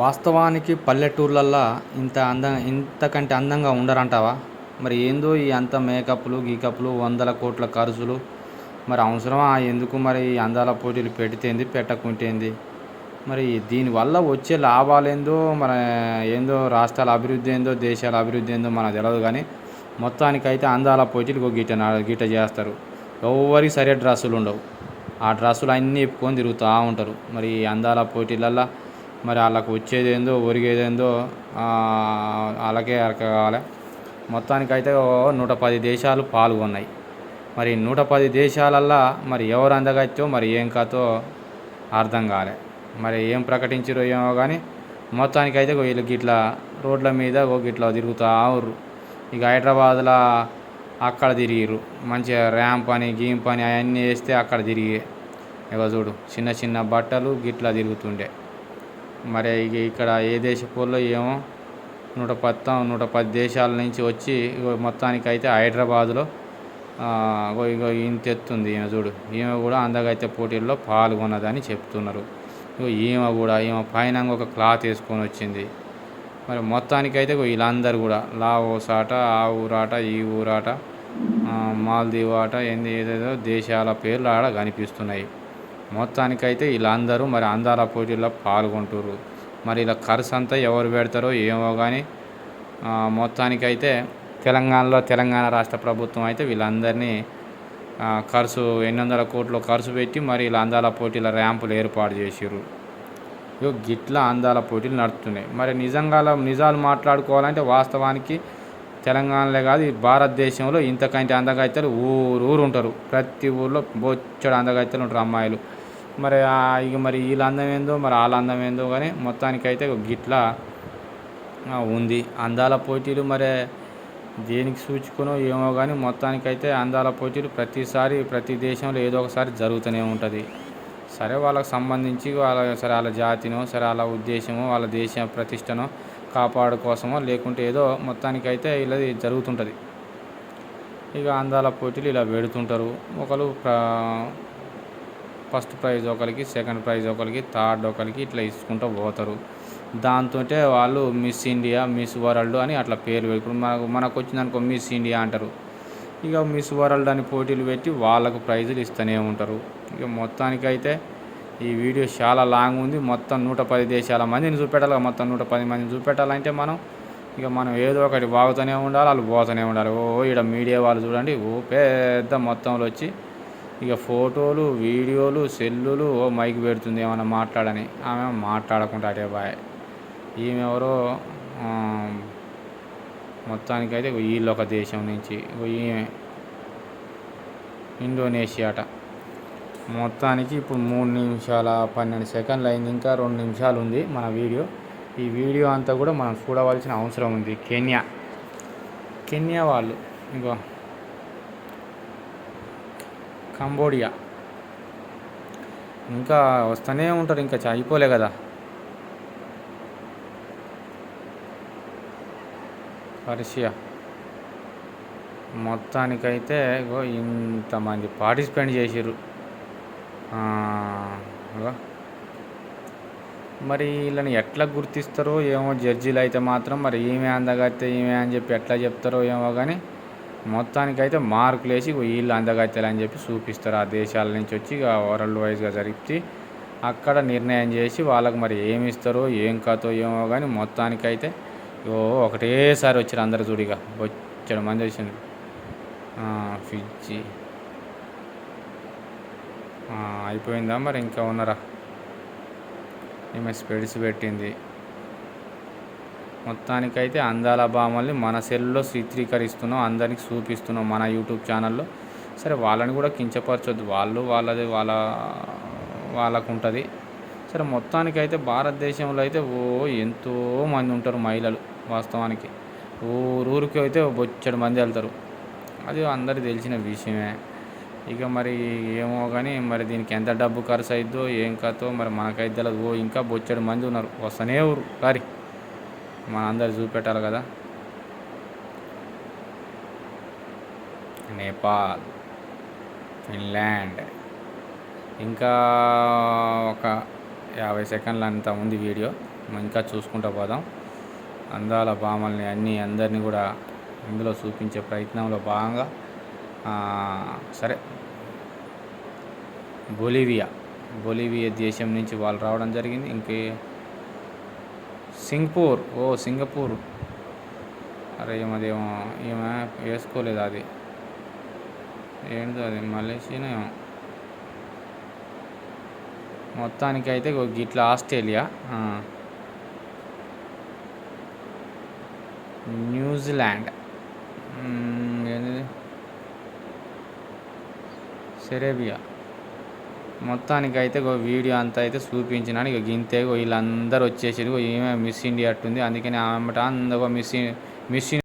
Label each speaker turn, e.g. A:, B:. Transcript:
A: వాస్తవానికి పల్లెటూర్లల్లో ఇంత అందం ఇంతకంటే అందంగా ఉండరంటావా? మరి ఏందో ఈ అంత మేకప్లు గీకప్లు వందల కోట్ల ఖర్చులు. మరి అవసరమా? ఎందుకు మరి ఈ అందాల పోటీలు పెడితేంది పెట్టకుంటేంది? మరి దీనివల్ల వచ్చే లాభాలేందో మన ఏందో రాష్ట్రాల అభివృద్ధి ఏందో దేశాల అభివృద్ధి ఏందో మనకు తెలియదు కానీ మొత్తానికైతే అందాల పోటీలు గీట గీట చేస్తారు. ఎవరికి సరే డ్రెస్సులు ఉండవు ఆ డ్రెస్సులు అన్నీ ఎప్పుకొని తిరుగుతూ ఉంటారు. మరి ఈ అందాల పోటీలల్లో మరి వాళ్ళకు వచ్చేదేందో ఒరిగేదేందో వాళ్ళకే అరక కావాలి. మొత్తానికైతే నూట పది దేశాలు పాల్గొన్నాయి. మరి నూట పది దేశాలల్లా మరి ఎవరు అందగచ్చో మరి ఏం కథో అర్థం కాలే. మరి ఏం ప్రకటించరో ఏమో కానీ మొత్తానికైతే వీళ్ళు గిట్లా రోడ్ల మీద ఇట్లా తిరుగుతూ ఉర్రు. ఇక హైదరాబాద్లో అక్కడ తిరిగిర్రు. మంచిగా ర్యాంప్ అని గీంప్ అని అవన్నీ వేస్తే అక్కడ తిరిగి. ఇక చూడు చిన్న చిన్న బట్టలు గిట్లా తిరుగుతుండే. మరి ఇక ఇక్కడ ఏ దేశపోల్లో ఏమో నూట పత్తం నూట పది దేశాల నుంచి వచ్చి మొత్తానికి మొత్తానికైతే హైదరాబాదులో ఇగో ఇగో ఇంత ఎత్తుంది ఈమె చూడు. ఈమె కూడా అందగైతే పోటీల్లో పాల్గొన్నదని చెప్తున్నారు. ఇగో ఈమె కూడా ఈమె పైన ఒక క్లాత్ వేసుకొని వచ్చింది. మరి మొత్తానికైతే వీళ్ళందరూ కూడా లావోసాట ఆ ఊరాట ఈ ఊరాట ఆ, మాల్దీవ్ ఆట ఏంది ఏదేదో దేశాల పేర్లు ఆడ కనిపిస్తున్నాయి. మొత్తానికైతే వీళ్ళందరూ మరి అందాల పోటీల్లో పాల్గొంటారు మరి ఇలా ఖర్చు అంతా ఎవరు పెడతారో ఏమో కానీ మొత్తానికైతే తెలంగాణలో తెలంగాణ రాష్ట్ర ప్రభుత్వం అయితే వీళ్ళందరినీ ఖర్చు ఎన్ని వందల కోట్లు ఖర్చు పెట్టి మరి ఇలా అందాల పోటీల ర్యాంపులు ఏర్పాటు చేసిర్రు. ఇగో గిట్ల అందాల పోటీలు నడుస్తున్నాయి మరి నిజంగా నిజాలు మాట్లాడుకోవాలంటే వాస్తవానికి తెలంగాణలో కాదు భారతదేశంలో ఇంతకంటే అందగత్తెలు ఊరు ఊరు ఉంటారు ప్రతి ఊర్లో బొచ్చడు అందగత్తెలు ఉంటారు అమ్మాయిలు. మరి ఇక మరి వీళ్ళ అందం ఏందో మరి వాళ్ళ అందం ఏందో కానీ మొత్తానికైతే అయితే గిట్లా ఉంది. అందాల పోటీలు మరి దేనికి సూచుకునో ఏమో కానీ మొత్తానికైతే అందాల పోటీలు ప్రతిసారి ప్రతి దేశంలో ఏదో ఒకసారి జరుగుతూనే ఉంటుంది. సరే వాళ్ళకి సంబంధించి వాళ్ళ సరే వాళ్ళ జాతినో సరే వాళ్ళ ఉద్దేశమో వాళ్ళ దేశ ప్రతిష్టనో కాపాడు కోసమో లేకుంటే ఏదో మొత్తానికైతే ఇలా జరుగుతుంటుంది. ఇక అందాల పోటీలు ఇలా పెడుతుంటారు. ఒకరు ప్ర- ఫస్ట్ ప్రైజ్ ఒకరికి సెకండ్ ప్రైజ్ ఒకరికి థర్డ్ ఒకరికి ఇట్లా ఇచ్చుకుంటూ పోతారు. దాంతో వాళ్ళు మిస్ ఇండియా మిస్ వరల్డ్ అని అట్లా పేరు ఇప్పుడు మనకు మనకు వచ్చిందనుకో మిస్ ఇండియా అంటారు. ఇక మిస్ వరల్డ్ అని పోటీలు పెట్టి వాళ్ళకు ప్రైజులు ఇస్తూనే ఉంటారు. ఇక మొత్తానికైతే ఈ వీడియో చాలా లాంగ్ ఉంది. మొత్తం నూట పది దేశాల మందిని చూపెట్టాలి. మొత్తం నూట పది మందిని చూపెట్టాలంటే మనం ఇక మనం ఏదో ఒకటి వాగుతూనే ఉండాలి వాళ్ళు పోతూనే ఉండాలి. ఓ ఇక్కడ మీడియా వాళ్ళు చూడండి. ఓ పెద్ద మొత్తంలో వచ్చి ఇక ఫోటోలు వీడియోలు సెల్లులు ఓ మైక్ పెడుతుంది ఏమైనా మాట్లాడని. ఆమె మాట్లాడకుండా అటే బాయ్. ఈమె ఎవరో ఆ, మొత్తానికైతే వీళ్ళు ఒక దేశం నుంచి ఈమె ఇండోనేషియా అట. మొత్తానికి ఇప్పుడు మూడు నిమిషాల పన్నెండు సెకండ్లు అయింది ఇంకా రెండు నిమిషాలు ఉంది మన వీడియో. ఈ వీడియో అంతా కూడా మనం చూడవలసిన అవసరం ఉంది. కెన్యా. కెన్యా వాళ్ళు. ఇంకో కంబోడియా. ఇంకా వస్తూనే ఉంటారు ఇంకా అయిపోలే కదా. పర్షియా. మొత్తానికైతే ఇంతమంది పార్టిసిపేట్ చేసిర్రు. మరి వీళ్ళని ఎట్లా గుర్తిస్తారో ఏమో జడ్జీలు అయితే మాత్రం మరి ఈమె అందగత్తే ఈమె అని చెప్పి ఎట్లా చెప్తారో ఏమో కానీ మొత్తానికైతే మార్కులు వేసి వీళ్ళు అందగత్తెలు అని చెప్పి చూపిస్తారు. ఆ దేశాల నుంచి వచ్చి ఇక వరల్డ్ వైజ్గా జరిపి అక్కడ నిర్ణయం చేసి వాళ్ళకి మరి ఏమి ఇస్తారో ఏం కాతో ఏమో కానీ మొత్తానికైతే ఓ ఒకటేసారి వచ్చారు అందరు చూడిగా వచ్చాడు మంది వచ్చింది ఫిజ్జి. అయిపోయిందా మరి ఇంకా ఉన్నారా? ఈమె స్పెడ్స్ పెట్టింది. మొత్తానికైతే అందాల భామల్ని మన సెల్లో చిత్రీకరిస్తున్నాం అందరికి చూపిస్తున్నాం మన యూట్యూబ్ ఛానల్లో. సరే వాళ్ళని కూడా కించపరచొద్దు. వాళ్ళు వాళ్ళది వాళ్ళ వాళ్ళకు ఉంటుంది సరే మొత్తానికైతే భారతదేశంలో అయితే ఓ ఎంతో మంది ఉంటారు మహిళలు వాస్తవానికి. ఊరూరికి అయితే బొచ్చడు మంది వెళ్తారు. అది అందరికి తెలిసిన విషయమే. ఇక మరి ఏమో కానీ మరి దీనికి ఎంత డబ్బు ఖర్చు అయిద్దో ఏం కథో మరి మనకైతే తెలియదు ఓ ఇంకా బొచ్చడు మంది ఉన్నారు. వస్తూనే ఊరు. సారీ మన అందరు చూపెట్టాలి కదా. నేపాల్ ఫిన్లాండ్. ఇంకా ఒక యాభై సెకండ్లు అంత ఉంది వీడియో. ఇంకా చూసుకుంటూ పోదాం. అందాల భామల్ని అన్నీ అందరినీ కూడా ఇందులో చూపించే ప్రయత్నంలో భాగంగా సరే. బొలివియా. బొలివియా దేశం నుంచి వాళ్ళు రావడం జరిగింది. ఇంకే సింగపూర్ ఓ సింగపూర్. అరే ఏమదేమో ఈమె వేసుకోలేదు అది. ఏంటో అది మలేషియా ఏమో. మొత్తానికి అయితే గిట్లా ఆస్ట్రేలియా న్యూజిలాండ్. మ్మ్, ఏంటిది? సెరేబియా. మొత్తానికి అయితే వీడియో అంతా అయితే చూపించినాను. ఇక గింతే వీళ్ళందరూ వచ్చేసి ఇగో మిస్ ఇండియా అట్టుంది. అందుకని ఆమె అందరూ మిస్ మిస్